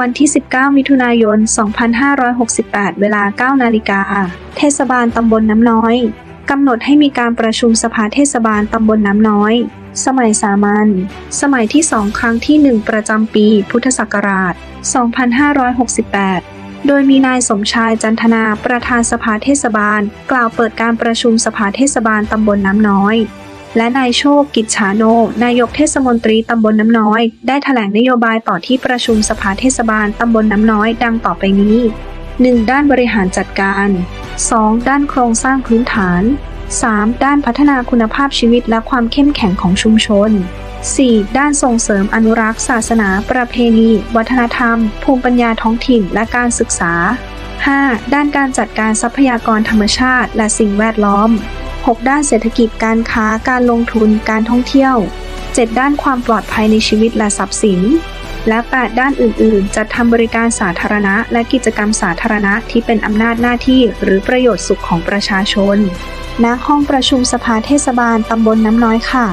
วันที่ 19 มิถุนายน 2568 เวลา 9 นาฬิกา เทศบาลตำบลน้ำน้อย กำหนดให้มีการประชุมสภาเทศบาลตำบลน้ำน้อย สมัยสามัญ สมัยที่2ครั้งที่ 1 ประจำปี พุทธศักราช 2568 โดยมีนายสมชายจันทนาประธานสภาเทศบาล กล่าวเปิดการประชุมสภาเทศบาลตำบลน้ำน้อย และนายโชคกิจฉาโน นายกเทศมนตรีตำบลน้ำน้อย ได้แถลงนโยบายต่อที่ประชุมสภาเทศบาลตำบลน้ำน้อยดังต่อไปนี้ 1. ด้านบริหารจัดการ 2. ด้านโครงสร้างพื้นฐาน 3. ด้านพัฒนาคุณภาพชีวิตและความเข้มแข็งของชุมชน 4. ด้านส่งเสริมอนุรักษ์ ศาสนา ประเพณี วัฒนธรรม ภูมิปัญญาท้องถิ่นและการศึกษา 5. ด้านการจัดการทรัพยากรธรรมชาติและสิ่งแวดล้อม 6. ด้านเศรษฐกิจการค้าการลงทุนการท่องเที่ยว 7. ด้านความปลอดภัยในชีวิตและทรัพย์สิน และ 8 ด้านอื่น ๆ จัดทำบริการสาธารณะ และกิจกรรมสาธารณะที่เป็นอำนาจหน้าที่หรือประโยชน์สุขของประชาชนณห้องประชุมสภาเทศบาลตำบลน้ำน้อยค่ะ